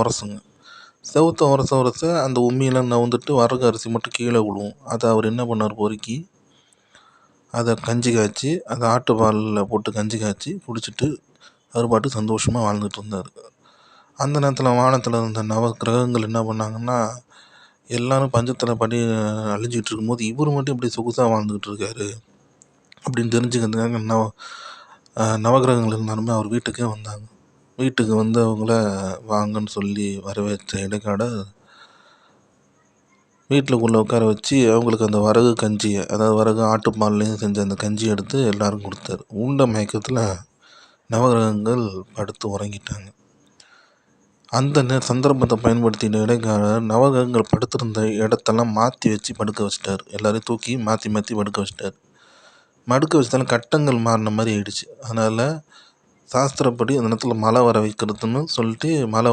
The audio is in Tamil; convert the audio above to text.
உரசுங்க. செவுத்த உரச உரச அந்த உம்மியெல்லாம் நகர்ந்துட்டு வரகு அரிசி மட்டும் கீழே விழுவும் அதை அவர் என்ன பண்ணார் பொறுக்கி அதை கஞ்சி காய்ச்சி அதை ஆட்டு பாலில் போட்டு கஞ்சி காய்ச்சி குடிச்சிட்டு அவர் பாட்டுக்கு சந்தோஷமாக வாழ்ந்துட்டு இருந்தார். அந்த நேரத்தில் வானத்தில் இருந்த நவ கிரகங்கள் என்ன பண்ணாங்கன்னா எல்லாரும் பஞ்சத்தில் படி அழிஞ்சிக்கிட்டு இருக்கும்போது இவர் மட்டும் இப்படி சொகுசாக வாழ்ந்துக்கிட்டு இருக்காரு அப்படின்னு தெரிஞ்சுக்கிறதுக்காக நவ நவகிரகங்கள் இருந்தாலுமே அவர் வீட்டுக்கே வந்தாங்க. வீட்டுக்கு வந்து அவங்கள வாங்கன்னு சொல்லி வரவேற்ற இடைக்காட வீட்டுக்குள்ளே உட்கார வச்சு அவங்களுக்கு அந்த வரகு கஞ்சியை அதாவது வரகு ஆட்டுப்பால்லேயும் செஞ்ச அந்த கஞ்சி எடுத்து எல்லாரும் கொடுத்தாரு. உண்ட மயக்கத்தில் நவகிரகங்கள் படுத்து உறங்கிட்டாங்க. அந்த நே சந்தர்ப்பத்தை பயன்படுத்தின இடைக்காரர் நவகிரகங்கள் படுத்திருந்த இடத்தெல்லாம் மாற்றி வச்சு படுக்க வச்சிட்டார். எல்லாரையும் தூக்கி மாற்றி மாற்றி படுக்க வச்சிட்டார். படுக்க வச்சதால கட்டங்கள் மாறின மாதிரி ஆயிடுச்சு. அதனால் சாஸ்திரப்படி அந்த இடத்துல மழை வர வைக்கிறதுன்னு சொல்லிட்டு மழை